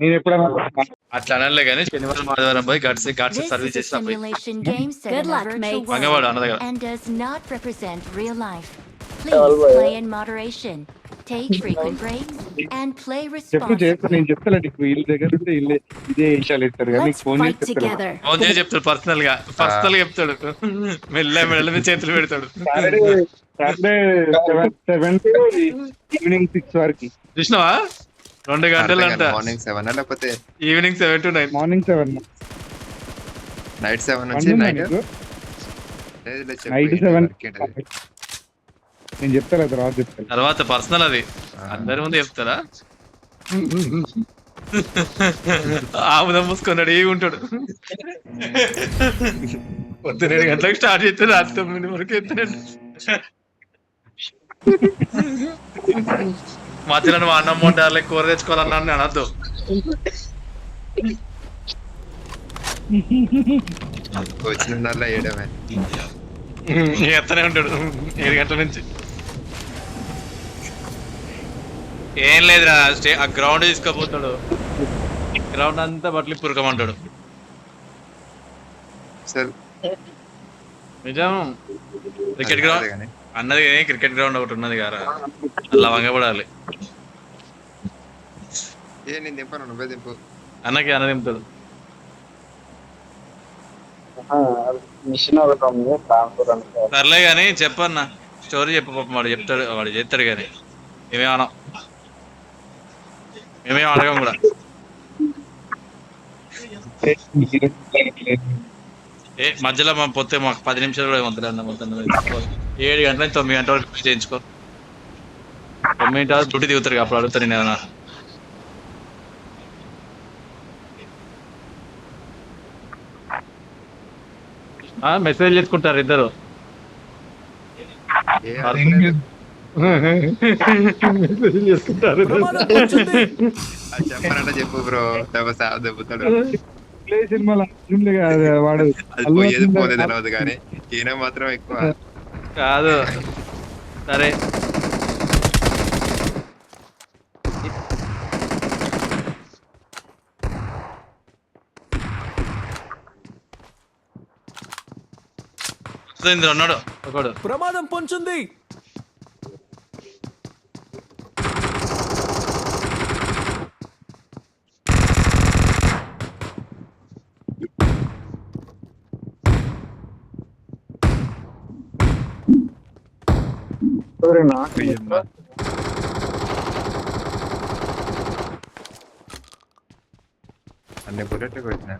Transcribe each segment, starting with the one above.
నేను ఎప్పుడైనా అట్లా అనలే కానీ శనివారం ఆదివారం పోయి గడిచి This సర్వీస్ చేసిన పోయి. మంగవాడు అన్న దగ్గర చెప్పు చేస్తా. నేను చెప్తాను వీళ్ళ దగ్గర ఉంటే వీళ్ళే ఇదే విషయాలు ఇస్తారు కానీ ఫోన్ fight చేసి చెప్తాను. together. ఫోన్ చేసి చెప్తాడు పర్సనల్గా పర్సనల్గా చెప్తాడు. మెల్ల మెల్ల మీద చేతులు పెడతాడు. సాటర్డే సెవెన్ ఈవినింగ్ సిక్స్ వరకు. చూసినావా? రెండు గంటలు అంట. మార్నింగ్ సెవెన్ లేకపోతే evening seven to nine morning seven night seven నుంచి నైట్ నైట్ సెవెన్ నేను చెప్తాను తర్వాత చెప్తాను తర్వాత పర్సనల్ అది. అందరి ముందు చెప్తారా? ఆముదం మూసుకొని రెడీ ఉంటాడు? పొద్దున్న ఏడు గంటలకు స్టార్ట్ చేస్తే రాత్రి తొమ్మిది వరకు ఎత్తాడు మధ్యలో నువ్వు అన్నం వండాలి కూర తెచ్చుకోవాలన్నా అని అనద్దు. వచ్చిన ఏడమే ఎత్తనే ఉంటాడు ఏడు గంటల నుంచి. ఏం లేదురా స్టే ఆ గ్రౌండ్ తీసుకుపోతాడు గ్రౌండ్ అంతా బట్టలు పురకమంటాడు నిజం. క్రికెట్ గ్రౌండ్ అన్నది కానీ క్రికెట్ గ్రౌండ్ ఒకటి ఉన్నది కదా అలా వంగపడాలి ఏ నేను దింపాను నువ్వే దింపు. అన్నకి అన్న దింపుతాడు. మిషన్ ఒకటి ఉంది ట్రాన్స్ఫర్ అనుకో సర్లే కానీ చెప్పన్న స్టోరీ చెప్పు పాపం వాడు చెప్తాడు వాడు చేస్తాడు కానీ మేమేం అనం మేమేం అడగం కూడా. ఏ మధ్యలో మా పొత్తే మాకు పది నిమిషాలు కూడా మొదలు అన్న మొత్తం ఏడు గంటల నుంచి తొమ్మిది గంటల వరకు చేయించుకో. తొమ్మిది గంటల డ్యూటీ దిగుతారు అప్పుడు అడుగుతాను నేను ఏమన్నా. మెసేజ్ చేసుకుంటారు ఇద్దరు. చేసుకుంటారు చెప్పారంటే చెప్పు బ్రో దెబ్బతాడు సినిమాలో వాడు పోయేది పోతే తెలియదు కానీ ఈయన మాత్రం ఎక్కువ కాదు. సరే. ఇందులో ఉన్నాడు. ఒకడు. ప్రమాదం పొంచుంది? అన్ని బుల్లెట్లు కొట్టిన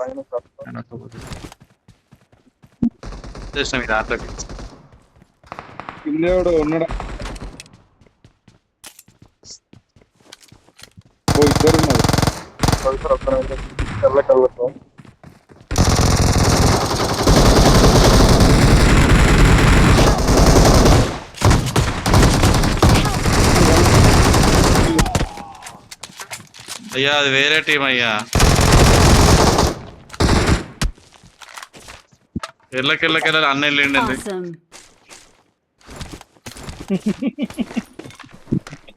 అని ఒక bullet. చేసిన మీ దాంట్లోకి కింద ఎవడో ఉన్నాడా ఓ ఇద్దరు ఉన్నారు తెల్ల కళ్ళతో అయ్యా అది వేరే టీం అయ్యా ఎల్లకెళ్ళకెళ్ళ అన్న వెళ్ళిండి.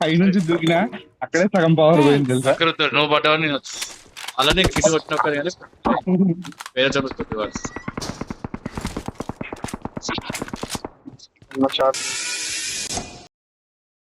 పై నుంచి దూకినా అక్కడే సగం పవర్ పోయింది తెలుసా? దగ్గర నువ్వు పడ్డావు నేను అలా నేను కిట్ కొట్టిన కానీ వేరే చోట కొట్టేవాడు షార్ట్